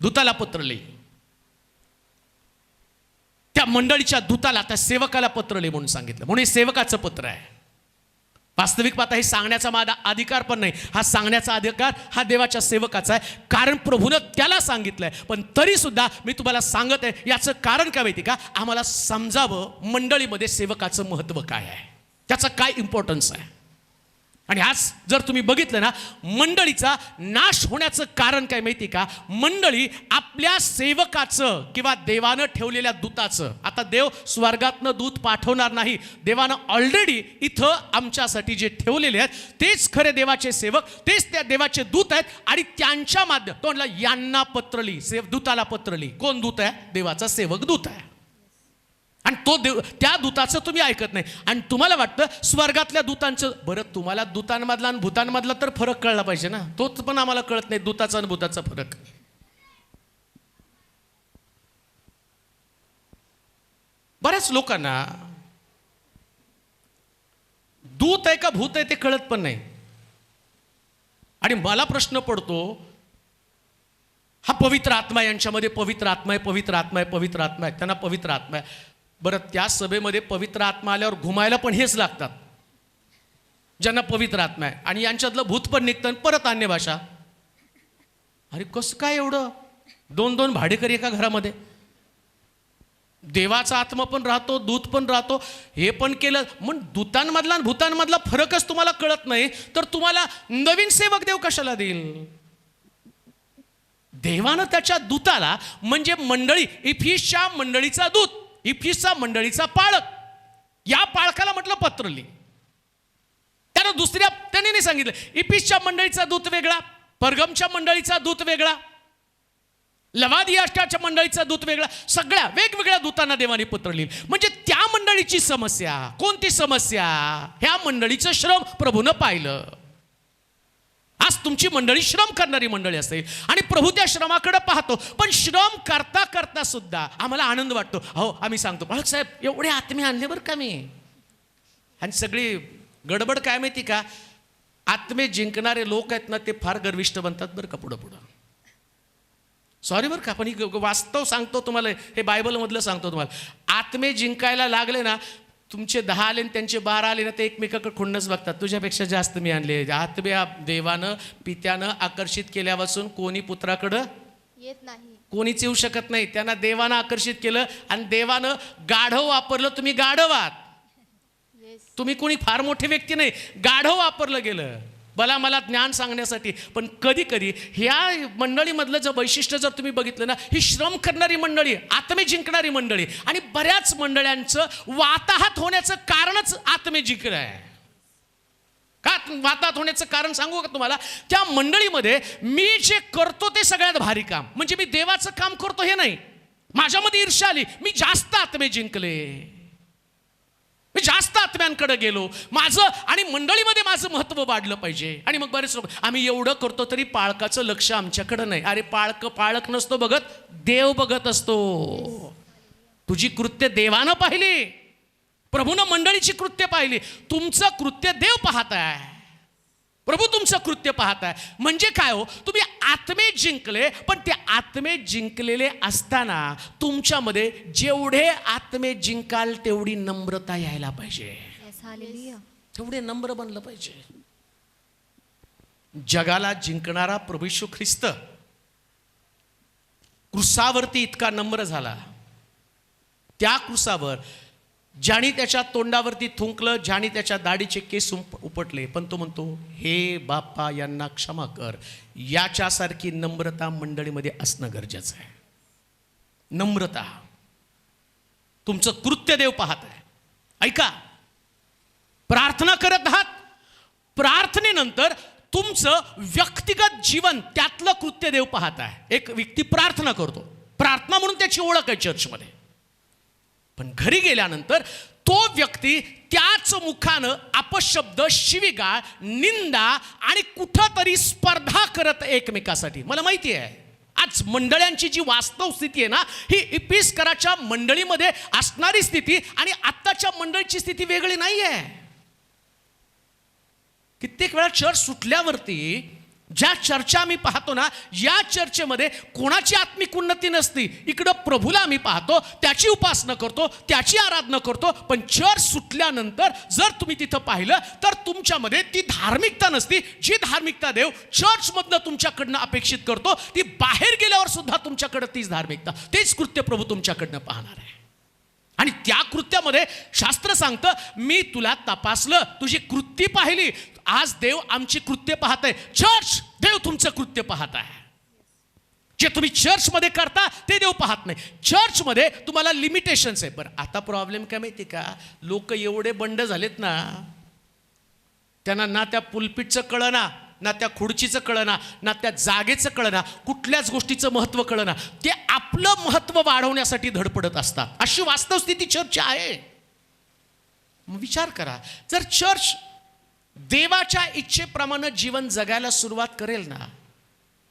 दूताला पत्र लिही त्या मंडळीच्या दूताला त्या सेवकाला पत्र लिही म्हणून सांगितलं. म्हणून हे सेवकाचं पत्र आहे. वास्तविक पाहता हे सांगण्याचा माझा अधिकार पण नाही. हा सांगण्याचा अधिकार हा देवाच्या सेवकाचा आहे. कारण प्रभूनं त्याला सांगितलंय. पण तरीसुद्धा मी तुम्हाला सांगत आहे याचं कारण काय माहिती का? आम्हाला समजावं मंडळीमध्ये सेवकाचं महत्त्व काय आहे. त्याचा काय इम्पॉर्टन्स आहे? आणि आज जर तुम्ही बघितलं ना मंडळीचा नाश होण्याचं कारण काय माहिती का? मंडळी आपल्या सेवकाचं किंवा देवानं ठेवलेल्या दूताचं. आता देव स्वर्गातनं दूत पाठवणार नाही. देवानं ऑलरेडी इथं आमच्यासाठी जे ठेवलेले आहेत तेच खरे देवाचे सेवक तेच त्या देवाचे दूत आहेत आणि त्यांच्या माध्यम तो म्हणला यांना पत्रली सेव दूताला पत्रली कोण दूत आहे? देवाचा सेवक दूत आहे. आणि तो देव त्या दूताचं तुम्ही ऐकत नाही. आणि तुम्हाला वाटतं स्वर्गातल्या दूतांचं बरं तुम्हाला दूतांमधला आणि भूतांमधला तर फरक कळला पाहिजे ना. तोच पण आम्हाला कळत नाही दूताचा आणि भूताचा फरक. बऱ्याच लोकांना दूत आहे का भूत आहे ते कळत पण नाही. आणि मला प्रश्न पडतो हा पवित्र आत्मा यांच्यामध्ये पवित्र आत्मा आहे पवित्र आत्मा आहे पवित्र आत्मा आहे त्यांना पवित्र आत्मा आहे. बरं त्या सभेमध्ये पवित्र आत्मा आल्यावर घुमायला पण हेच लागतात. ज्यांना पवित्र आत्मा आहे. आणि यांच्यातलं भूत पण निघतं परत अन्य भाषा. अरे कसं काय एवढं? दोन दोन भाडेकरी एका घरामध्ये. देवाचा आत्मा पण राहतो दूत पण राहतो हे पण केलं. मग दूतांमधला आणि भूतांमधला फरकच तुम्हाला कळत नाही तर तुम्हाला नवीन सेवक देव कशाला देईल? देवानं त्याच्या दूताला म्हणजे मंडळी इफिसच्या मंडळीचा दूत. इफिसचा मंडळीचा पाळक. या पाळकाला म्हटलं पत्र लिहि त्यानं दुसऱ्या त्याने नाही सांगितलं. इफिसच्या मंडळीचा दूत वेगळा परगमच्या मंडळीचा दूत वेगळा लवादियाष्टाच्या मंडळीचा दूत वेगळा सगळ्या वेगवेगळ्या दूतांना देवाने पत्र लिहिलं म्हणजे त्या मंडळीची समस्या कोणती समस्या? ह्या मंडळीचं श्रम प्रभूनं पाहिलं. आज तुमची मंडळी श्रम करणारी मंडळी असेल आणि प्रभू त्या श्रमाकडे पाहतो. पण श्रम करता करता सुद्धा आम्हाला आनंद वाटतो. हो आम्ही सांगतो बाळक साहेब एवढे आत्मे आणले बरं का मी? आणि सगळी गडबड काय माहिती का? आत्मे जिंकणारे लोक आहेत ना ते फार गर्विष्ट बनतात बरं का पुढं पुढं. सॉरी बरं का पण ही वास्तव सांगतो तुम्हाला हे बायबलमधलं सांगतो तुम्हाला. आत्मे जिंकायला लागले ना तुमचे दहा आले आणि त्यांचे बारा आले ना ते एकमेकाकडे खुन्नच बघतात. तुझ्यापेक्षा जास्त मी आणले. आत्मे आ- देवानं पित्यानं आकर्षित केल्यापासून कोणी पुत्राकडं येत नाही. कोणीच येऊ शकत नाही. त्यांना देवानं आकर्षित केलं आणि देवानं गाढव वापरलं तुम्ही गाढव आहात येस तुम्ही कोणी फार मोठे व्यक्ती नाही. गाढव वापरलं गेलं. भला मला ज्ञान सांगण्यासाठी. पण कधी कधी ह्या मंडळीमधलं जर वैशिष्ट्य जर तुम्ही बघितलं ना ही श्रम करणारी मंडळी आत्मे जिंकणारी मंडळी आणि बऱ्याच मंडळ्यांचं वाताहत होण्याचं कारणच आत्मे जिंकणं आहे. का वाताहत होण्याचं कारण सांगू का तुम्हाला? त्या मंडळीमध्ये मी जे करतो ते सगळ्यात भारी काम. म्हणजे मी देवाचं काम करतो हे नाही. माझ्यामध्ये ईर्ष्या आली मी जास्त आत्मे जिंकले. मी जास्त आत्म्यांकडे गेलो. माझं आणि मंडळीमध्ये माझं महत्त्व वाढलं पाहिजे. आणि मग बरेच लोक आम्ही एवढं करतो तरी पाळकाचं लक्ष आमच्याकडं नाही. अरे पाळक पाळक नसतो बघत देव बघत असतो. तुझी कृत्य देवानं पाहिली. प्रभूनं मंडळीची कृत्य पाहिली. तुमचं कृत्य देव पाहत आहे प्रभू तुमचं कृत्य पाहत आहे म्हणजे काय हो? तुम्ही आत्मे जिंकले पण ते आत्मे जिंकलेले असताना तुमच्यामध्ये जेवढे आत्मे जिंकाल तेवढी नम्रता यायला पाहिजे. तेवढे नम्र बनलं पाहिजे. जगाला जिंकणारा प्रभू यीशू ख्रिस्त क्रुसावरती इतका नम्र झाला. त्या क्रुसावर ज्याने त्याच्या तोंडावरती थुंकलं ज्याने त्याच्या दाढीचे केस उपटले पण तो म्हणतो हे बाप्पा यांना क्षमा कर. याच्यासारखी नम्रता मंडळीमध्ये असणं गरजेचं आहे. नम्रता. तुमचं कृत्य देव पाहत आहे. ऐका. प्रार्थना करत आहात. प्रार्थनेनंतर तुमचं व्यक्तिगत जीवन त्यातलं कृत्य देव पाहत आहे. एक व्यक्ती प्रार्थना करतो. प्रार्थना म्हणून त्याची ओळख आहे चर्चमध्ये पण घरी गेल्यानंतर तो व्यक्ती त्याच मुखानं अपशब्द शिविगाळ निंदा आणि कुठंतरी स्पर्धा करत एकमेकासाठी. मला माहिती आहे. आज मंडळांची जी वास्तव स्थिती आहे ना ही इपिस्कराच्या मंडळीमध्ये असणारी स्थिती आणि आत्ताच्या मंडळीची स्थिती वेगळी नाही आहे कित्येक वेळा चर्च सुटल्यावरती ज्या चर्चा आम्ही पाहतो ना या चर्चेमध्ये कोणाची आत्मिक उन्नती नसती इकडं प्रभूला आम्ही पाहतो त्याची उपासना करतो त्याची आराधना करतो पण चर्च सुटल्यानंतर जर तुम्ही तिथं पाहिलं तर तुमच्यामध्ये ती धार्मिकता नसती. जी धार्मिकता देव चर्चमधनं तुमच्याकडनं अपेक्षित करतो ती बाहेर गेल्यावर सुद्धा तुमच्याकडं तीच धार्मिकता. तेच कृत्य प्रभू तुमच्याकडनं पाहणार आहे. आणि त्या कृत्यामध्ये शास्त्र सांगतं मी तुला तपासलं तुझी कृती पाहिली. आज देव आमची कृत्य पाहत आहे. चर्च देव तुमचं कृत्य पाहत आहे. जे तुम्ही चर्चमध्ये करता ते देव पाहत नाही. चर्चमध्ये तुम्हाला लिमिटेशन्स आहे बरं आता प्रॉब्लेम काय माहिती का? लोक एवढे बंड झालेत ना त्यांना ना त्या पुलपिटचं कळना. ना त्या खुर्चीचं कळना ना त्या जागेचं कळना कुठल्याच गोष्टीचं महत्त्व कळना ते आपलं महत्त्व वाढवण्यासाठी धडपडत असतात. अशी वास्तवस्थिती चर्च आहे. मग विचार करा. जर चर्च देवाच्या इच्छेप्रमाणे जीवन जगायला सुरुवात करेल ना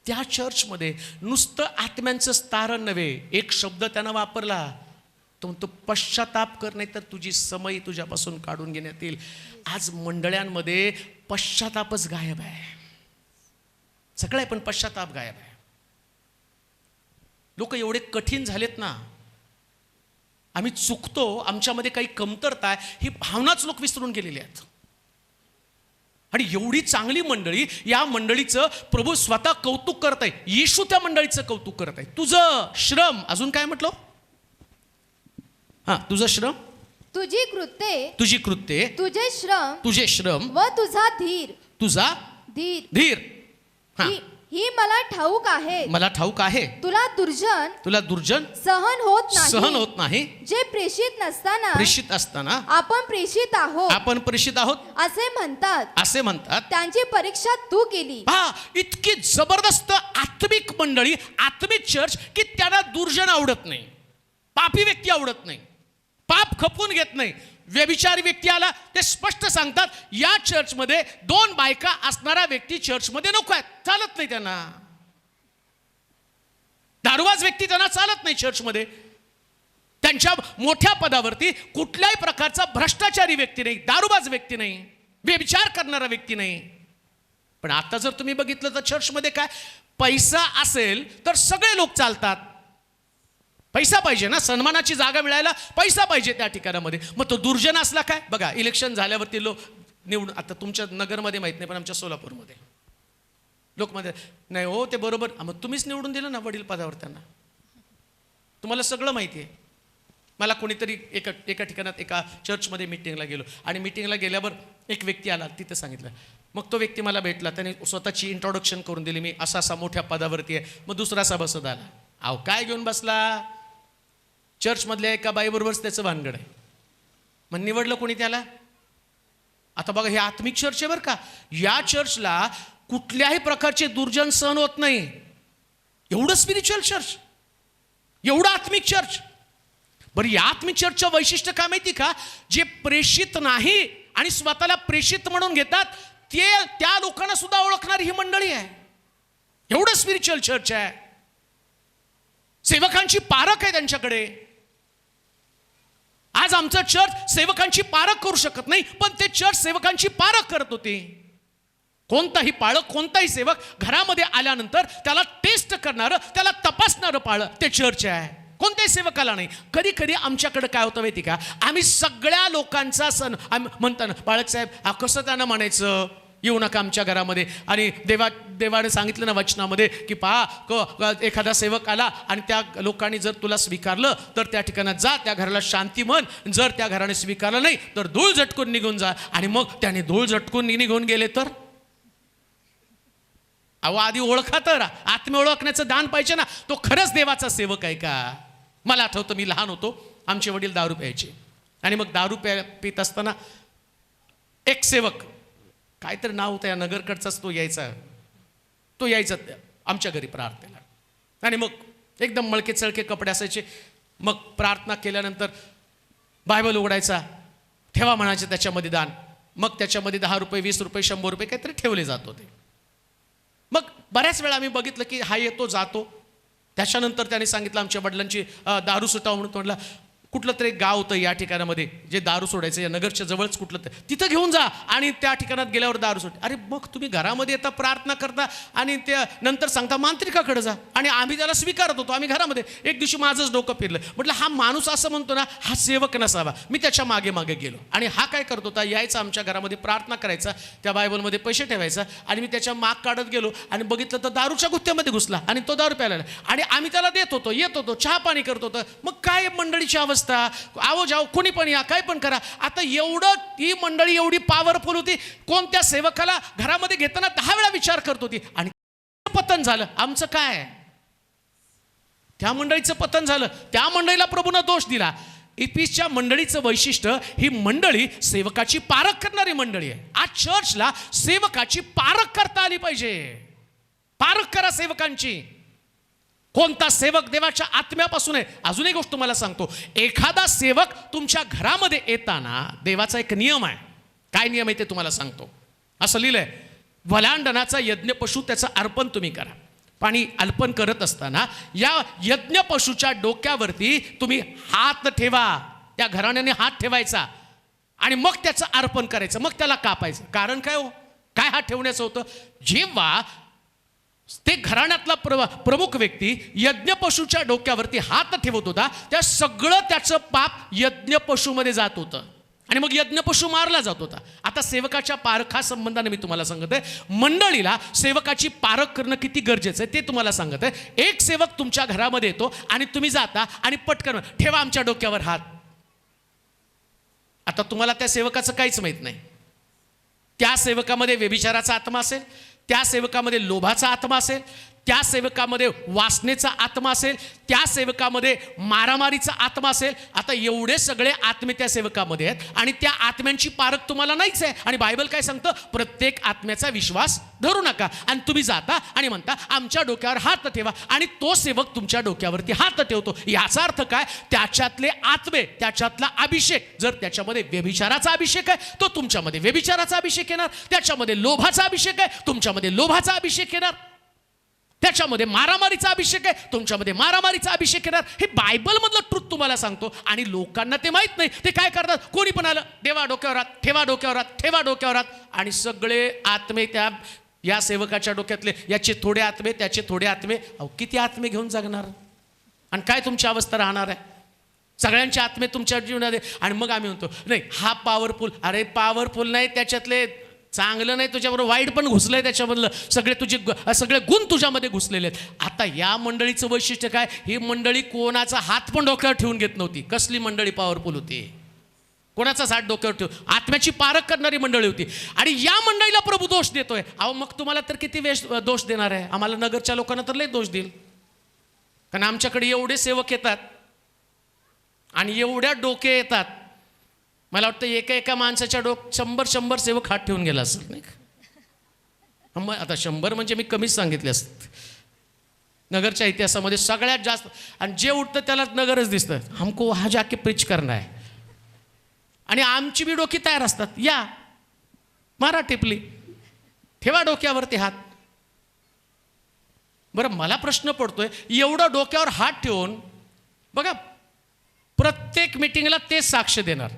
त्या चर्चमध्ये नुसतं आत्म्यांचं स्थारण नव्हे. एक शब्द त्यानं वापरला. तो म्हणतो पश्चाताप कर नाही तर तुझी समय तुझ्यापासून काढून घेण्यात येईल. आज मंडळ्यांमध्ये पश्चातापच गायब आहे. सगळं आहे पण पश्चाताप गायब आहे. लोक एवढे कठीण झालेत ना. आम्ही चुकतो आमच्यामध्ये काही कमतरता आहे ही भावनाच लोक विसरून गेलेली आहेत. आणि एवढी चांगली मंडळी या मंडळीचं प्रभू स्वतः कौतुक करत आहे. येशू त्या मंडळीचं कौतुक करत आहे. तुझं श्रम अजून काय म्हटलं? हा तुझं श्रम? तुझी कृत्ये तुझी कृत्ये तुझे श्रम तुझे श्रम व तुझा धीर. तुझा धीर. धीर. हा. मला ठाऊक आहे. मला ठाऊक आहे. तुला दुर्जन तुला दुर्जन सहन होत सहन नाही होत नाही. जे प्रेषित नसताना प्रेषित असताना आपण प्रेषित आहोत. आपण प्रेषित आहोत. असे म्हणतात. असे म्हणतात. त्यांची परीक्षा तू केली. हा इतकी जबरदस्त आत्मिक मंडळी आत्मिक चर्च की त्यांना दुर्जन आवडत नाही. पापी व्यक्ती आवडत नाही. पाप खपून घेत नाही. व्यभिचारी व्यक्ती आला ते स्पष्ट सांगतात या चर्चमध्ये दोन बायका असणारा व्यक्ती चर्चमध्ये नको आहेत चालत नाही त्यांना. दारुवाज व्यक्ती त्यांना चालत नाही चर्चमध्ये त्यांच्या मोठ्या पदावरती कुठल्याही प्रकारचा भ्रष्टाचारी व्यक्ती नाही दारुबाज व्यक्ती नाही व्यभिचार करणारा व्यक्ती नाही. पण आता जर तुम्ही बघितलं तर चर्चमध्ये काय पैसा असेल तर सगळे लोक चालतात. पैसा पाहिजे ना सन्मानाची जागा मिळायला पैसा पाहिजे त्या ठिकाणामध्ये. मग तो दुर्जन असला काय? बघा इलेक्शन झाल्यावरती लोक निवडून आता तुमच्या नगरमध्ये माहीत नाही पण आमच्या सोलापूरमध्ये. लोक मध्ये नाही हो ते बरोबर. मग तुम्हीच निवडून दिलं ना वडील पदावर त्यांना. तुम्हाला सगळं माहिती आहे मला कोणीतरी एका एका ठिकाणात एका चर्चमध्ये मिटिंगला गेलो. आणि मिटिंगला गेल्यावर एक व्यक्ती आला तिथं सांगितलं. मग तो व्यक्ती मला भेटला. त्याने स्वतःची इंट्रोडक्शन करून दिली. मी असा असा मोठ्या पदावरती आहे. मग दुसरा सभासद आला. अहो काय घेऊन बसला? चर्चमधल्या एका बाईबरोबरच त्याचं भानगड आहे. मग निवडलं कोणी त्याला? आता बघा हे आत्मिक चर्च आहे बरं का. या चर्चला कुठल्याही प्रकारचे दुर्जन सहन होत नाही. एवढं स्पिरिच्युअल चर्च एवढं आत्मिक चर्च बरं या आत्मिक चर्चचं वैशिष्ट्य काय माहिती का? जे प्रेषित नाही आणि स्वतःला प्रेषित म्हणून घेतात ते त्या लोकांना सुद्धा ओळखणारी ही मंडळी आहे. एवढं स्पिरिच्युअल चर्च आहे. सेवकांची पारख आहे त्यांच्याकडे. आज आमचं चर्च सेवकांची पारख करू शकत नाही पण ते चर्च सेवकांची पारख करत होते. कोणताही पाळक कोणताही सेवक घरामध्ये आल्यानंतर त्याला टेस्ट करणारं त्याला तपासणारं पाळं ते चर्च आहे. कोणत्याही सेवकाला नाही. कधी कधी आमच्याकडे काय होतं माहिती का? आम्ही सगळ्या लोकांचा सण आम्ही म्हणताना पाळक साहेब हा कसं त्यांना म्हणायचं? येऊ नका आमच्या घरामध्ये. आणि देवा देवाने सांगितलं ना वचनामध्ये की पहा क एखादा सेवक आला आणि त्या लोकांनी जर तुला स्वीकारलं तर त्या ठिकाणात जा त्या घराला शांती म्हण. जर त्या घराने स्वीकारलं नाही तर धूळ झटकून निघून जा. आणि मग त्याने धूळ झटकून निघून गेले तर? अहो आधी ओळखा तर आत्म ओळखण्याचं दान पाहिजे ना. तो खरंच देवाचा सेवक आहे का? मला आठवतं मी लहान होतो. आमचे वडील दारू प्यायचे. आणि मग दारू प्या पित असताना एक सेवक काहीतरी नाव होतं या नगरकडचाच तो यायचा. तो यायचा त्या- आमच्या घरी प्रार्थनेला. आणि मग एकदम मळके चळके कपडे असायचे. मग प्रार्थना केल्यानंतर बायबल उघडायचा. ठेवा म्हणायचे त्याच्यामध्ये दान. मग त्याच्यामध्ये दहा रुपये वीस रुपये शंभर रुपये काहीतरी ठेवले जात होते. मग बऱ्याच वेळा आम्ही बघितलं की हा येतो जातो. त्याच्यानंतर त्याने सांगितलं आमच्या वडिलांची दारू सुटावं म्हणून तो कुठलं तरी गाव होतं या ठिकाणामध्ये जे दारू सोडायचं या नगरच्या जवळच कुठलं तर. तिथं घेऊन जा आणि त्या ठिकाणात गेल्यावर दारू सोड. अरे मग तुम्ही घरामध्ये येता प्रार्थना करता आणि त्या नंतर सांगता मांत्रिकाकडे जा. आणि आम्ही त्याला स्वीकारत होतो. आम्ही घरामध्ये एक दिवशी माझंच डोकं फिरलं. म्हटलं हा माणूस असं म्हणतो ना हा सेवक नसावा. मी त्याच्यामागे मागे गेलो. आणि हा काय करत होता? यायचा आमच्या घरामध्ये प्रार्थना करायचा त्या बायबलमध्ये पैसे ठेवायचा आणि मी त्याच्या माग काढत गेलो आणि बघितलं तर दारूच्या गुत्त्यामध्ये घुसला आणि तो दारू प्यायला आणि आम्ही त्याला देत होतो येत होतो चहा पाणी करत होतो. मग काय मंडळीची अवस्था आવો जाओ कोणी पण या काय पण करा. आता एवढं ती मंडळी एवढी पॉवरफुल होती. कोणत्या सेवकाला घरामध्ये घेताना दहा वेळा विचार करत होती. आणि पतन झालं. आमचं काय? त्या मंडळीचं पतन झालं. त्या मंडळीला प्रभूनं दोष दिला. इपिसच्या मंडळीचं वैशिष्ट्य ही मंडळी सेवकाची पारख करणारी मंडळी आहे. आज चर्चला सेवकाची पारख करता आली पाहिजे. पारख करा सेवकांची. कोणता सेवक देवाच्या आत्म्यापासून आहे? अजून एक गोष्ट तुम्हाला सांगतो. एखादा सेवक तुमच्या घरामध्ये येताना देवाचा एक नियम आहे. काय नियम आहे ते तुम्हाला सांगतो. असं लिहिलंय वलांडनाचा यज्ञ पशु त्याचं अर्पण तुम्ही करा. पाणी अर्पण करत असताना या यज्ञपशूच्या डोक्यावरती तुम्ही हात ठेवा. त्या घराण्याने हात ठेवायचा. आणि मग त्याचं अर्पण करायचं. मग त्याला कापायचं. कारण काय हो? काय हात ठेवण्याचं होतं? जेव्हा ते घराण्यातला प्र प्रमुख व्यक्ती यज्ञपशूच्या डोक्यावरती हात ठेवत होता. त्या सगळं त्याचं पाप यज्ञपशूमध्ये जात होतं. आणि मग यज्ञपशू मारला जात होता. आता सेवकाच्या पारखा संबंधाने मी तुम्हाला सांगत आहे. मंडळीला सेवकाची पारख करणं किती गरजेचं आहे ते तुम्हाला सांगत आहे. एक सेवक तुमच्या घरामध्ये येतो आणि तुम्ही जाता आणि पटकन ठेवा आमच्या डोक्यावर हात. आता तुम्हाला त्या सेवकाचं काहीच माहीत नाही. त्या सेवकामध्ये व्यभिचाराचा आत्मा असेल त्या सेवकामध्ये लोभाचा आत्मा असेल त्या सेवकामध्ये वासनेचा आत्मा असेल त्या सेवकामध्ये मारामारीचा आत्मा असेल. आता एवढे सगळे आत्मे त्या सेवकामध्ये आहेत आणि त्या आत्म्यांची पारख तुम्हाला नाहीच आहे. आणि बायबल काय सांगतं? प्रत्येक आत्म्याचा विश्वास धरू नका. आणि तुम्ही जाता आणि म्हणता आमच्या डोक्यावर हात ठेवा. आणि तो सेवक तुमच्या डोक्यावरती हात ठेवतो. याचा अर्थ काय? त्याच्यातले आत्मे त्याच्यातला अभिषेक. जर त्याच्यामध्ये व्यभिचाराचा अभिषेक आहे तो तुमच्यामध्ये व्यभिचाराचा अभिषेक येणार. त्याच्यामध्ये लोभाचा अभिषेक आहे तुमच्यामध्ये लोभाचा अभिषेक येणार. त्याच्यामध्ये मारामारीचा अभिषेक आहे तुमच्यामध्ये मारामारीचा अभिषेक येणार. हे बायबलमधलं ट्रुथ तुम्हाला सांगतो. आणि लोकांना ते माहीत नाही. ते काय करतात? कोणी पण आलं देवा डोक्यावर ठेवा डोक्यावर ठेवा डोक्यावर आणि सगळे आत्मे त्या या सेवकाच्या डोक्यातले याचे थोडे आत्मे त्याचे थोडे आत्मे. अहो किती आत्मे घेऊन जगणार? आणि काय तुमची अवस्था राहणार आहे? सगळ्यांचे आत्मे तुमच्या जीवनात आहे. आणि मग आम्ही म्हणतो नाही हा पॉवरफुल अरे पॉवरफुल नाही त्याच्यातले. चांगलं नाही तुझ्याबरोबर वाईट पण घुसलं आहे त्याच्यामधलं. सगळे तुझे ग- सगळे गुण तुझ्यामध्ये घुसलेले आहेत. आता या मंडळीचं वैशिष्ट्य काय? ही मंडळी कोणाचा हात पण डोक्यावर ठेवून घेत नव्हती. कसली मंडळी पॉवरफुल होती? कोणाचाच हात डोक्यावर ठेव आत्म्याची पारख करणारी मंडळी होती. आणि या मंडळीला प्रभू दोष देतोय. अहो मग तुम्हाला तर किती वेश दोष देणार आहे? आम्हाला नगरच्या लोकांना तर लई दोष देईल. कारण आमच्याकडे एवढे सेवक येतात. आणि एवढ्या डोके येतात. मला वाटतं एका एका माणसाच्या डोक शंभर शंभर सेवक हात ठेवून गेला असेल नाही का? मग आता शंभर म्हणजे मी कमीच सांगितले असत. नगरच्या इतिहासामध्ये सगळ्यात जास्त आणि जे उठतं त्याला नगरच दिसतं. हमको हा जाके प्रिच करणं आहे आणि आमची बी डोकी तयार असतात. या. मारा टिपली. ठेवा डोक्यावरती हात. बरं मला प्रश्न पडतोय एवढं डोक्यावर हात ठेवून बघा प्रत्येक मिटिंगला तेच साक्ष देणार.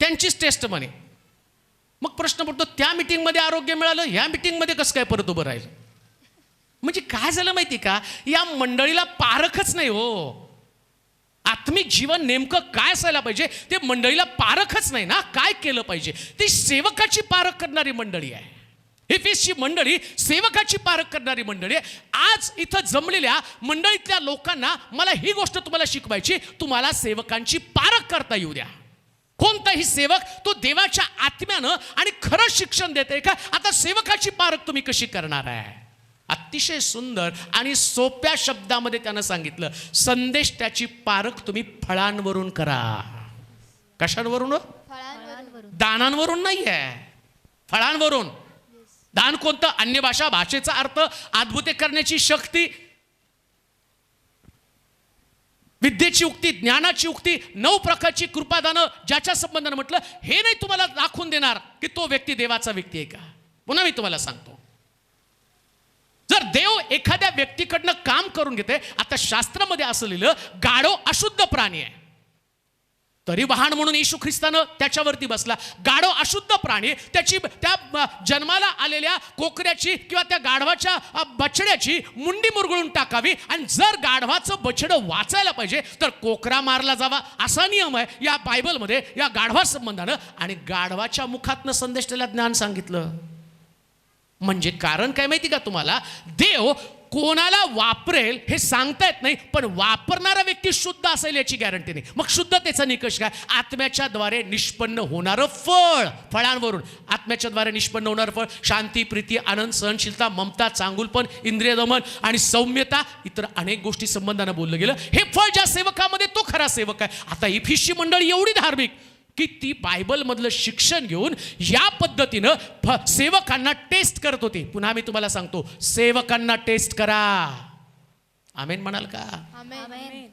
त्यांचीच टेस्ट म्हणे. मग प्रश्न पडतो त्या मिटिंगमध्ये आरोग्य मिळालं ह्या मिटिंगमध्ये कसं काय परत उभं राहिलं? म्हणजे काय झालं माहिती का? या मंडळीला पारखच नाही हो. आत्मिक जीवन नेमकं काय असायला पाहिजे? ते मंडळीला पारखच नाही ना? काय केलं पाहिजे? ती सेवकाची पारख करणारी मंडळी आहे. एफेसची मंडळी सेवकाची पारख करणारी मंडळी आहे. आज इथं जमलेल्या मंडळीतल्या लोकांना मला ही गोष्ट तुम्हाला शिकवायची तुम्हाला सेवकांची पारख करता येऊ द्या. कोणताही सेवक तो देवाच्या आत्म्यानं आणि खरं शिक्षण देते. का? आता सेवकाची पारख तुम्ही कशी करणार आहे? अतिशय सुंदर आणि सोप्या शब्दामध्ये त्यानं सांगितलं संदेश त्याची पारख तुम्ही फळांवरून करा. कशांवरून हो? दानांवरून नाही आहे फळांवरून. दान कोणतं? अन्य भाषा भाषेचा अर्थ अद्भुते करण्याची शक्ती विद्येची उक्ती ज्ञानाची उक्ती नऊ प्रकारची कृपादानं ज्याच्या संबंधानं म्हटलं हे नाही तुम्हाला दाखवून देणार की तो व्यक्ती देवाचा व्यक्ती आहे का? पुन्हा मी तुम्हाला सांगतो. जर देव एखाद्या व्यक्तीकडनं काम करून घेते आता शास्त्रामध्ये असं लिहिलं गाढव अशुद्ध प्राणी आहे. तरी वाहन म्हणून येशू ख्रिस्तानं त्याच्यावरती बसला. गाढव अशुद्ध प्राणी त्याची त्या जन्माला आलेल्या कोकऱ्याची किंवा त्या गाढवाच्या बछड्याची मुंडी मुरगळून टाकावी आणि जर गाढवाचं बछडं वाचायला पाहिजे तर कोकरा मारला जावा. असा नियम आहे या बायबलमध्ये या गाढवा संबंधानं. आणि गाढवाच्या मुखातनं संदेश त्याला ज्ञान सांगितलं. म्हणजे कारण काय माहिती का तुम्हाला? देव कोणाला वापरेल हे सांगता येत नाही पण वापरणारा व्यक्ती शुद्ध असेल याची गॅरंटी नाही. मग शुद्धतेचा निकष काय? आत्म्याच्या द्वारे निष्पन्न होणारं फळ फळांवरून. आत्म्याच्या द्वारे निष्पन्न होणारं फळ शांती प्रीती आनंद सहनशीलता ममता चांगुलपण इंद्रिय दमन आणि सौम्यता इतर अनेक गोष्टी संबंधानं बोललं गेलं. हे फळ ज्या सेवकामध्ये तो खरा सेवक आहे. आता इफिसची मंडळी एवढी धार्मिक की ती बायबलमधलं शिक्षण घेऊन या पद्धतीनं फ- सेवकांना टेस्ट करत होती. पुन्हा मी तुम्हाला सांगतो सेवकांना टेस्ट करा. आमेन म्हणाल का?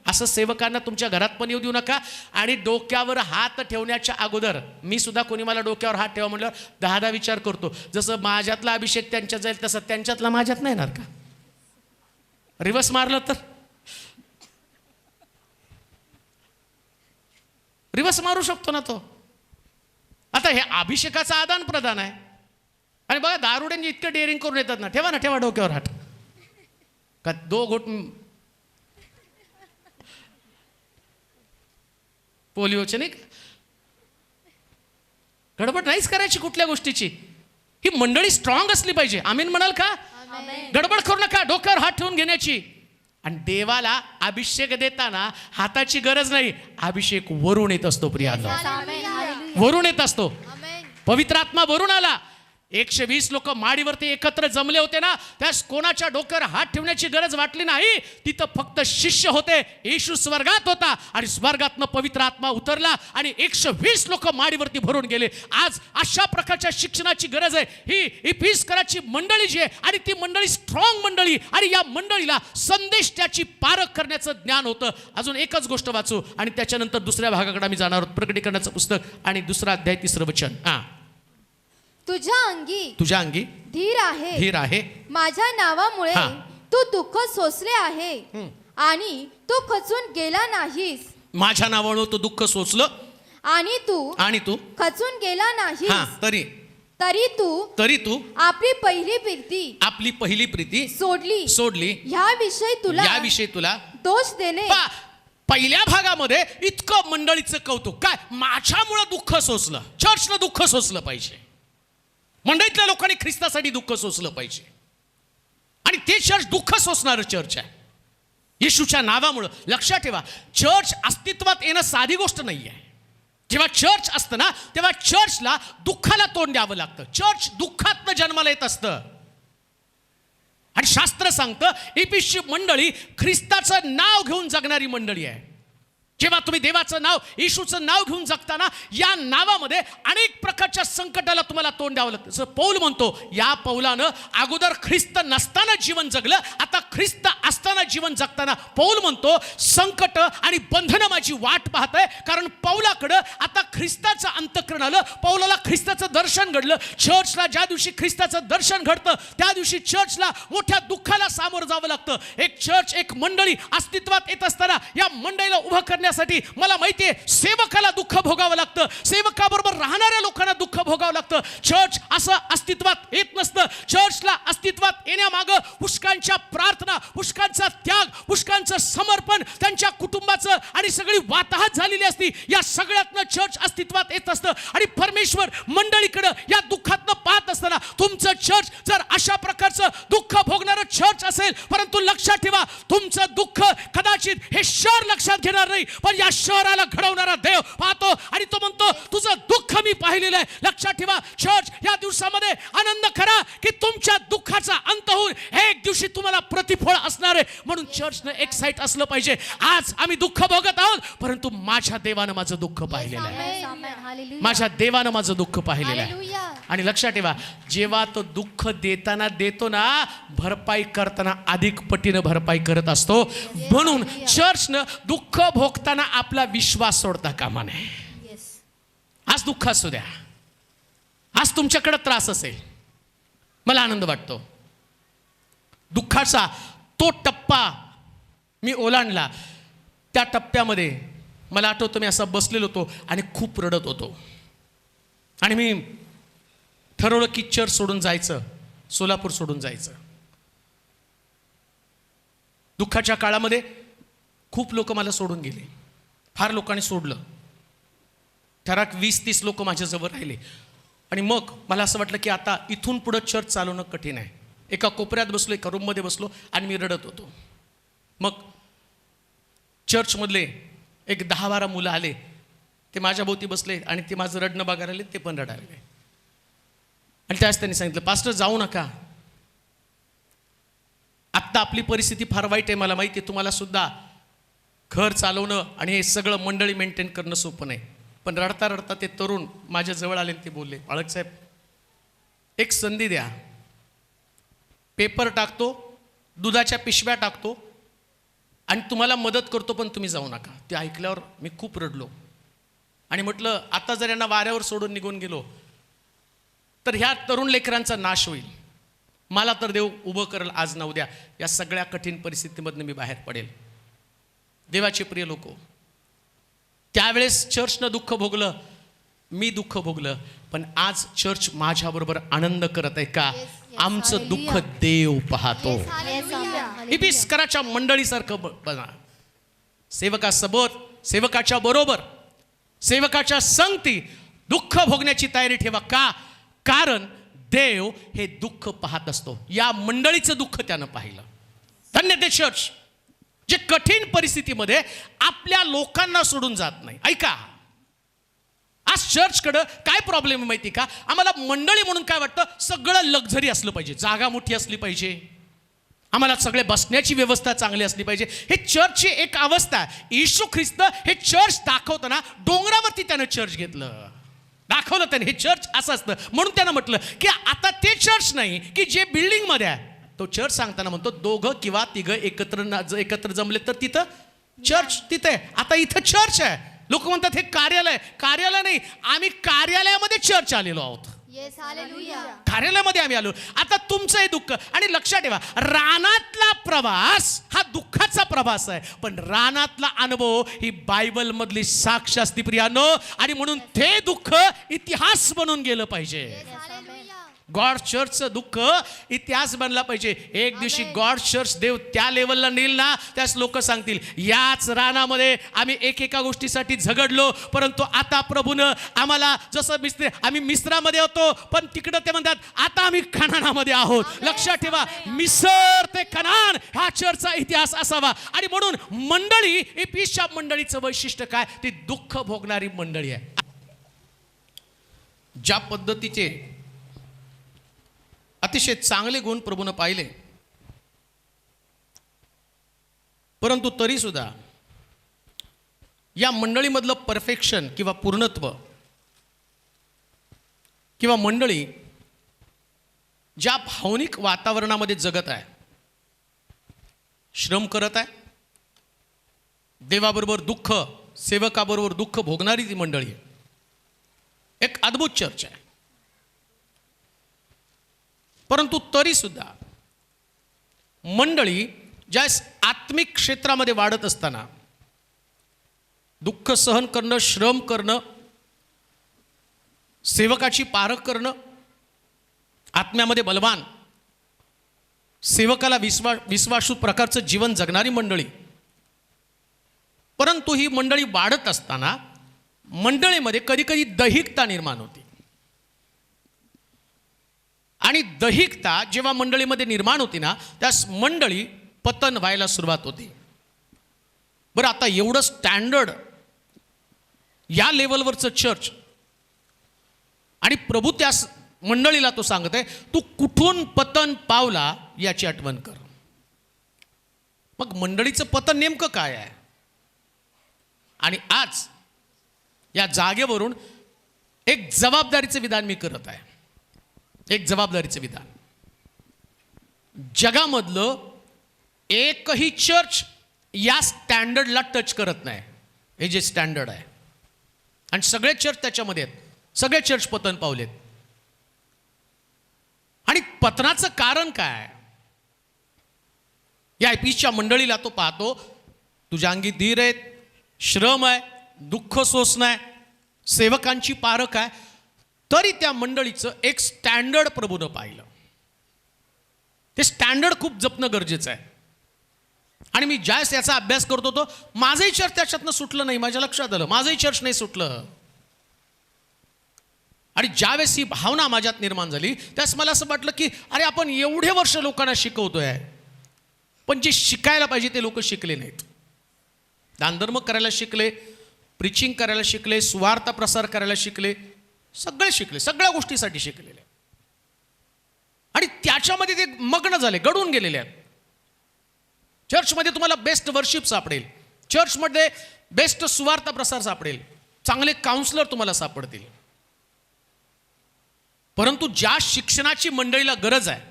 असं सेवकांना तुमच्या घरात पण येऊ देऊ नका आणि डोक्यावर हात ठेवण्याच्या अगोदर मी सुद्धा कोणी मला डोक्यावर हात ठेवा म्हटल्यावर दहा दहा विचार करतो. जसं माझ्यातला अभिषेक त्यांच्यात जाईल तसं त्यांच्यातला माझ्यात नाही येणार का? रिवर्स मारलं तर? रिवर्स मारू शकतो ना तो. आता हे अभिषेकाचं आदान प्रदान आहे. आणि बघा दारुड्यांनी इतकं डेअरिंग करून येतात ना. ठेवा ना ठेवा डोक्यावर हात. का दो घोट पोलिओचे नाही का? गडबड नाहीच करायची कुठल्या गोष्टीची. ही मंडळी स्ट्रॉंग असली पाहिजे. आमीन म्हणाल का? गडबड करू नका. डोक्यावर हात ठेवून घेण्याची. आणि देवाला अभिषेक देताना हाताची गरज नाही. अभिषेक वरून येत असतो प्रियांना. वरून येत असतो. पवित्र आत्मा वरून आला. एकशे वीस लोक माडीवरती एकत्र जमले होते ना त्यास कोणाच्या डोक्यावर हात ठेवण्याची गरज वाटली नाही? तिथं फक्त शिष्य होते येशू स्वर्गात होता आणि स्वर्गातनं पवित्र आत्मा उतरला आणि एकशे वीस लोक माडीवरती भरून गेले. आज अशा प्रकारच्या शिक्षणाची गरज आहे. ही इफिस्कराची कराची मंडळी जी आहे आणि ती मंडळी स्ट्रॉंग मंडळी आणि या मंडळीला संदेश त्याची पारख करण्याचं ज्ञान होतं. अजून एकच गोष्ट वाचू आणि त्याच्यानंतर दुसऱ्या भागाकडे आम्ही जाणार आहोत. प्रकटीकरणाचं पुस्तक आणि दुसरा अध्याय तिसरं वचन. हा. तुझ्या अंगी तुझ्या अंगी धीर आहे. धीर आहे. माझ्या नावामुळे हा. तू दुःख सोसले आहे. आणि तू खचून गेला नाहीस. माझ्या नावानं तू दुःख सोचलं आणि तू आणि तू? खचून गेला हा नाहीस तरी? तरी तू तरी तू? आपली पहिली प्रीती आपली पहिली प्रीती सोडली. सोडली. ह्याविषयी तुला याविषयी तुला दोष देणे. पा- पहिल्या भागामध्ये इतकं मंडळीचं कौतुक. काय? माझ्यामुळं दुःख सोसलं. चर्चनं दुःख सोसलं पाहिजे. मंडळीतल्या लोकांनी ख्रिस्तासाठी दुःख सोसलं पाहिजे. आणि ते चर्च दुःख सोसणारं चर्च आहे. येशूच्या नावामुळं. लक्षात ठेवा चर्च अस्तित्वात येणं साधी गोष्ट नाही आहे जेव्हा चर्च असतं ना तेव्हा चर्चला दुःखाला तोंड द्यावं लागतं. चर्च दुःखातनं जन्माला येत असतं. आणि शास्त्र सांगतं एपिशी मंडळी ख्रिस्ताचं नाव घेऊन जगणारी मंडळी आहे. जेव्हा तुम्ही देवाचं नाव येशूचं नाव घेऊन जगताना या नावामध्ये अनेक प्रकारच्या संकटाला तुम्हाला तोंड द्यावं लागतं. जसं पौल म्हणतो या पौलानं अगोदर ख्रिस्त नसताना जीवन जगलं आता ख्रिस्त असताना जीवन जगताना पौल म्हणतो संकट आणि बंधनं माझी वाट पाहत आहे कारण पौलाकडं आता ख्रिस्ताचं अंतकरण आलं पौलाला ख्रिस्ताचं दर्शन घडलं चर्चला ज्या दिवशी ख्रिस्ताचं दर्शन घडतं त्या दिवशी चर्चला मोठ्या दुःखाला सामोरं जावं लागतं. एक चर्च एक मंडळी अस्तित्वात येत असताना या मंडळीला उभं करण्यासाठी मला माहिती आहे सेवकाला दुःख भोगावं लागतं. सेवकाबरोबर राहणाऱ्या लोकांना दुःख भोगावं लागतं. चर्च असं अस्तित्वात येत नसतं. चर्चला अस्तित्वात येण्यामागं पुष्कांच्या प्रार्थना पुष्कांचा त्याग पुष्कांचं समर्पण त्यांच्या कुटुंबाचं आणि सगळी वाताहत झालेली असती. या सगळ्यातनं चर्च अस्तित्वात येत असतं. आणि परमेश्वर मंडळीकडं या दुःखातनं पाहत असताना तुमचं चर्च जर अशा प्रकारचं दुःख भोगणारं चर्च असेल परंतु लक्षात ठेवा तुमचं दुःख कदाचित हे शहर लक्षात घेणार नाही. पण या शहराला घडवणारा देव पाहतो आणि तो म्हणतो तुझं दुःख मी पाहिलेलं आहे. लक्षात ठेवा चर्च या दिवसामध्ये आनंद करा की तुमच्या दुःखाचा अंत होऊन एक दिवशी तुम्हाला प्रतिफळ असणार आहे. म्हणून चर्चनं एक साईट असलं पाहिजे. आज आम्ही दुःख भोगत आहोत परंतु माझ्या देवानं माझं दुःख पाहिलेलं आहे. माझ्या देवानं माझं दुःख पाहिलेलं आहे. आणि लक्षात ठेवा जेव्हा तो दुःख देताना देतो ना भरपाई करताना अधिक पटीनं भरपाई करत असतो. म्हणून चर्चनं दुःख भोगताना आपला विश्वास सोडता कामा नये. आज दुःख असू द्या. आज तुमच्याकडे त्रास असेल. मला आनंद वाटतो. दुःखाचा तो टप्पा मी ओलांडला. त्या टप्प्यामध्ये मला आठवतं मी असा बसलेलो होतो आणि खूप रडत होतो. आणि मी ठरवलं की चर्च सोडून जायचं सोलापूर सोडून जायचं. दुःखाच्या काळामध्ये खूप लोक मला सोडून गेले. फार लोकांनी सोडलं. ठराक वीस तीस लोक माझ्याजवळ राहिले. आणि मग मला असं वाटलं की आता इथून पुढं चर्च चालवणं कठीण आहे. एका कोपऱ्यात बसलो एका रूममध्ये बसलो आणि मी रडत होतो. मग चर्चमधले एक दहा बारा मुलं आले. ते माझ्या भोवती बसले आणि ते माझं रडणं बघायला आले ते पण रडायला आणि त्याच त्यांनी सांगितलं पास्टर जाऊ नका. आत्ता आपली परिस्थिती फार वाईट आहे मला माहिती आहे तुम्हाला सुद्धा घर चालवणं आणि हे सगळं मंडळी मेंटेन करणं सोपं नाही. पण रडता रडता ते तरुण माझ्या जवळ आले ते बोलले बाळकसाहेब एक संधी द्या. पेपर टाकतो दुधाच्या पिशव्या टाकतो आणि तुम्हाला मदत करतो पण तुम्ही जाऊ नका. ते ऐकल्यावर मी खूप रडलो. आणि म्हटलं आता जर यांना वाऱ्यावर सोडून निघून गेलो तर ह्या तरुण लेकरांचा नाश होईल मला तर देव उभं करेल आज ना उद्या या सगळ्या कठीण परिस्थितीमधनं मी बाहेर पडेल देवाचे प्रिय लोक त्यावेळेस चर्चनं दुःख भोगलं मी दुःख भोगलं पण आज चर्च माझ्याबरोबर आनंद करत आहे का. आमचं दुःख. देव पाहतो. इपिस्कराच्या मंडळीसारखं ब- बना सेवकासोबत सेवकाच्या बरोबर सेवकाच्या संगती दुःख भोगण्याची तयारी ठेवा का कारण देव हे दुःख पाहत असतो. या मंडळीचं दुःख त्यानं पाहिलं. धन्य ते चर्च जे कठीण परिस्थितीमध्ये आपल्या लोकांना सोडून जात नाही. ऐका. आज चर्चकडं काय प्रॉब्लेम आहे माहिती का? आम्हाला मंडळी म्हणून काय वाटतं? सगळं लक्झरी असलं पाहिजे. जागा मोठी असली पाहिजे. आम्हाला सगळे बसण्याची व्यवस्था चांगली असली पाहिजे. हे चर्चची एक अवस्था. आहे येशू ख्रिस्त हे चर्च दाखवताना डोंगरावरती त्यानं चर्च घेतलं. दाखवलं त्याने हे चर्च असं असतं. म्हणून त्यानं म्हटलं की आता ते चर्च नाही की जे बिल्डिंगमध्ये आहे. तो चर्च सांगताना म्हणतो दोघं किंवा तिघं एकत्र एकत्र जमले तर तिथं चर्च तिथे आहे. आता इथं चर्च आहे. लोक म्हणतात हे कार्यालय कार्यालय नाही. आम्ही कार्यालयामध्ये चर्च आलेलो आहोत. कार्यालयामध्ये आम्ही आलो. आता तुमचं हे दुःख. आणि लक्षात ठेवा रानातला प्रवास हा दुःखाचा प्रवास आहे. पण रानातला अनुभव ही बायबल मधली साक्ष असती प्रियानो. आणि म्हणून ते दुःख इतिहास बनून गेलं पाहिजे. गॉड चर्चचं दुःख इतिहास बनला पाहिजे. एक दिवशी गॉड चर्च देव त्या लेवलला नेईल ना त्याच लोक सांगतील याच रानामध्ये आम्ही एक एका गोष्टीसाठी झगडलो परंतु आता प्रभूनं आम्हाला जसं मिस्त्री आम्ही मिस्त्रामध्ये होतो पण तिकडं ते म्हणतात आता आम्ही कणाणामध्ये आहोत. लक्षात ठेवा मिसर ते कनान हा चर्चचा इतिहास असावा. आणि म्हणून मंडळी एपिसच्या मंडळीचं वैशिष्ट्य काय? ती दुःख भोगणारी मंडळी आहे. ज्या पद्धतीचे अतिशय चांगले गुण प्रभूनं पाहिले. परंतु तरी सुद्धा या मंडळीमधलं परफेक्शन किंवा पूर्णत्व किंवा मंडळी ज्या भावनिक वातावरणामध्ये जगत आहे श्रम करत आहे देवाबरोबर दुःख सेवकाबरोबर दुःख भोगणारी ती मंडळी आहे. एक अद्भुत चर्च आहे. परंतु तरी सुद्धा मंडळी ज्या आत्मिक क्षेत्रामध्ये वाढत असताना दुःख सहन करणं श्रम करणं सेवकाची पारख करणं आत्म्यामध्ये बलवान सेवकाला विश्वा विश्वासू प्रकारचं जीवन जगणारी मंडळी. परंतु ही मंडळी वाढत असताना मंडळीमध्ये कधीकधी दैहिकता निर्माण होते. आणि दहिकता जेव्हा मंडळीमध्ये निर्माण होती ना त्यास मंडळी पतन व्हायला सुरुवात होते. बरं आता एवढं स्टँडर्ड या लेवलवरचं चर्च आणि प्रभू त्या मंडळीला तो सांगत आहे तू कुठून पतन पावला याची आठवण कर. मग मंडळीचं पतन नेमकं काय आहे? आणि आज या जागेवरून एक जबाबदारीचं विधान मी करत आहे. एक जबाबदारीचं विधान. जगामधलं एकही चर्च या स्टँडर्डला टच करत नाही. हे जे स्टँडर्ड आहे. आणि सगळे चर्च त्याच्यामध्ये आहेत. सगळे चर्च पतन पावलेत आणि पतनाचं कारण काय? या एपीसच्या मंडळीला तो पाहतो तुझ्या अंगी धीर आहेत श्रम आहे दुःख सोसणं आहे सेवकांची पारख आहे तरी त्या मंडळीचं एक स्टँडर्ड प्रभूनं पाहिलं. ते स्टँडर्ड खूप जपणं गरजेचं आहे. आणि मी ज्यावेळेस याचा अभ्यास करत होतो माझंही चर्च त्याच्यातनं सुटलं नाही माझ्या लक्षात आलं माझंही चर्च नाही सुटलं. आणि ज्यावेळेस ही भावना माझ्यात निर्माण झाली त्यास मला असं वाटलं की अरे आपण एवढे वर्ष लोकांना शिकवतोय पण जे शिकायला पाहिजे ते लोक शिकले नाहीत. दानधर्म करायला शिकले प्रिचिंग करायला शिकले सुवार्थ प्रसार करायला शिकले सगळे शिकले सगळ्या गोष्टीसाठी शिकलेले. आणि त्याच्यामध्ये ते मग्न झाले गडून गेलेले आहेत. चर्चमध्ये तुम्हाला बेस्ट वर्शिप सापडेल. चर्चमध्ये बेस्ट सुवार्थ प्रसार सापडेल. चांगले काउन्सलर तुम्हाला सापडतील. परंतु ज्या शिक्षणाची मंडळीला गरज आहे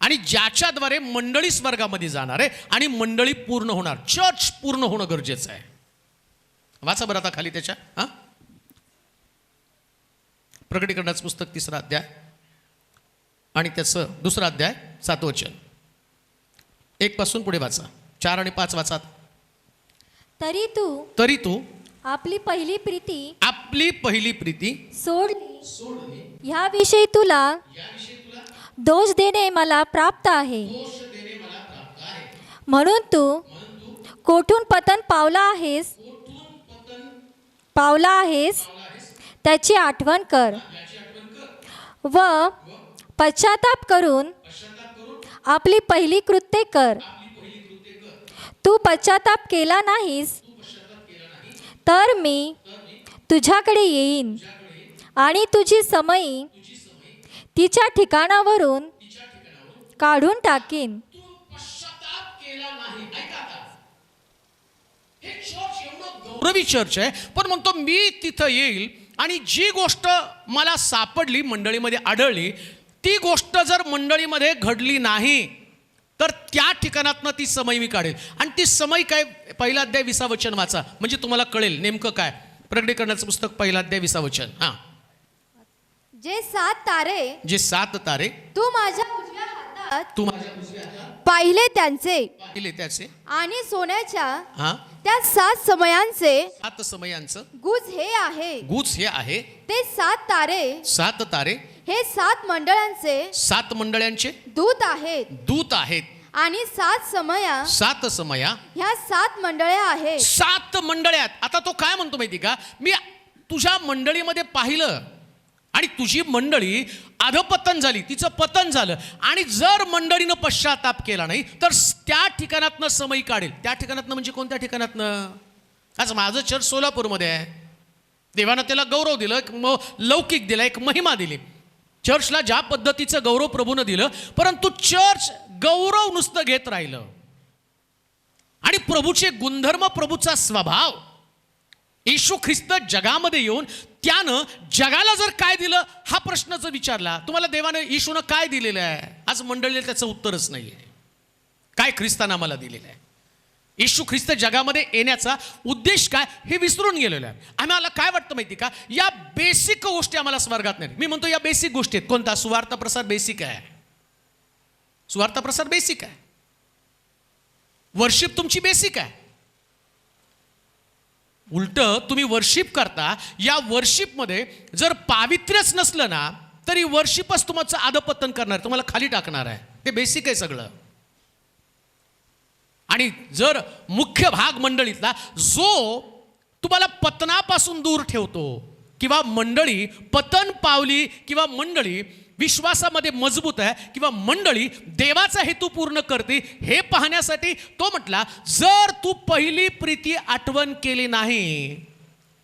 आणि ज्याच्याद्वारे मंडळी स्वर्गामध्ये जाणार आहे आणि मंडळी पूर्ण होणार चर्च पूर्ण होणं गरजेचं आहे. वाचा बरं आता खाली त्याच्या हां? प्रकटीकरणाचं पुस्तक तिसरा अध्याय आणि त्याचं दुसरा अध्याय सातवचन एक पासून पुढे वाचा. चार आणि पाच वाचा तरी तू तरी तू आपली पहिली प्रीती आपली पहिली प्रीती सोडली. ह्याविषयी तुला दोष देणे मला प्राप्त आहे. म्हणून तू कोठून पतन पावला आहेस? पावला आहेस? त्याची आठवण कर. व पश्चाताप करून आपली पहिली कृत्ये कर. तू पश्चाताप केला नाहीस तर मी तुझ्याकडे येईन आणि तुझी समयी तिच्या ठिकाणावरून काढून टाकीन. गौरवी चर्च आहे पण म्हणतो मी तिथं येईल आणि जी गोष्ट मला सापडली मंडळीमध्ये आढळली ती गोष्ट जर मंडळीमध्ये घडली नाही तर त्या ठिकाणातनं ती समय मी काढेल. आणि ती समय काय? पहिला अध्याय विसा वचन वाचा. म्हणजे तुम्हाला कळेल नेमकं काय? प्रकटीकरणाचं पुस्तक पहिला अध्याय विसा वचन. हां. जे सात तारे जे सात तारे तू माझ्या तू माझ्या पाहिले त्यांचे पाहिले त्याचे. आणि सोन्याच्या हां? त्या सात समयांचे सात समयांचं. गुज हे आहे. गुच हे आहे. ते सात तारे सात तारे. हे सात मंडळांचे सात मंडळांचे दूत आहेत. दूत आहेत. आणि सात समया सात समया. ह्या सात मंडळे आहेत. सात मंडळ्यात. आता तो काय म्हणतो माहिती का? मी तुझ्या मंडळीमध्ये पाहिलं. आणि तुझी मंडळी अधपतन झाली तिचं पतन झालं. आणि जर मंडळीनं पश्चाताप केला नाही तर त्या ठिकाणातनं समय काढेल. त्या ठिकाणातनं म्हणजे कोणत्या ठिकाणातनं? आज माझं चर्च सोलापूरमध्ये आहे. देवानं त्याला गौरव दिलं एक म लौकिक दिला एक महिमा दिली. चर्चला ज्या पद्धतीचं गौरव प्रभूनं दिलं परंतु चर्च गौरव नुसतं घेत राहिलं. आणि प्रभूचे गुणधर्म प्रभूचा स्वभाव. येशू ख्रिस्त जगामध्ये येऊन त्यानं जगाला जर काय दिलं हा प्रश्न जर विचारला तुम्हाला देवाने येशूनं काय दिलेलं आहे? आज मंडळीला त्याचं उत्तरच नाही आहे काय ख्रिस्तानं आम्हाला दिलेलं आहे? येशू ख्रिस्त जगामध्ये येण्याचा उद्देश काय? हे विसरून गेलेलो आहे. आम्हाला काय वाटतं माहिती का? या बेसिक गोष्टी आम्हाला स्वर्गात नाही मी म्हणतो या बेसिक गोष्टी आहेत. कोणता? सुवार्थ प्रसार बेसिक आहे. सुवार्थ प्रसार बेसिक आहे. वर्शिप तुमची बेसिक आहे. उलट तुम्ही वर्शिप करता या वर्शिपमध्ये जर पावित्र्यच नसलं ना तरी वर्शिपच तुमचं आदपतन करणार तुम्हाला खाली टाकणार आहे. ते बेसिक आहे सगळं. आणि जर मुख्य भाग मंडळीतला जो तुम्हाला पतनापासून दूर ठेवतो किंवा मंडळी पतन पावली किंवा मंडळी विश्वासामध्ये मजबूत आहे किंवा मंडळी देवाचा हेतू पूर्ण करते हे पाहण्यासाठी तो म्हटला जर तू पहिली प्रीती आठवण केली नाही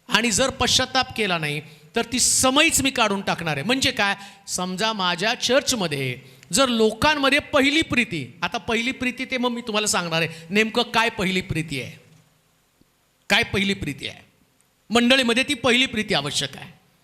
आणि जर पश्चाताप केला नाही तर ती समयीच मी काढून टाकणार आहे. म्हणजे काय? समजा माझ्या चर्चमध्ये जर लोकांमध्ये पहिली प्रीती आता पहिली प्रीती ते मग मी तुम्हाला सांगणार आहे नेमकं काय पहिली प्रीती आहे? काय पहिली प्रीती आहे? मंडळीमध्ये ती पहिली प्रीती आवश्यक आहे.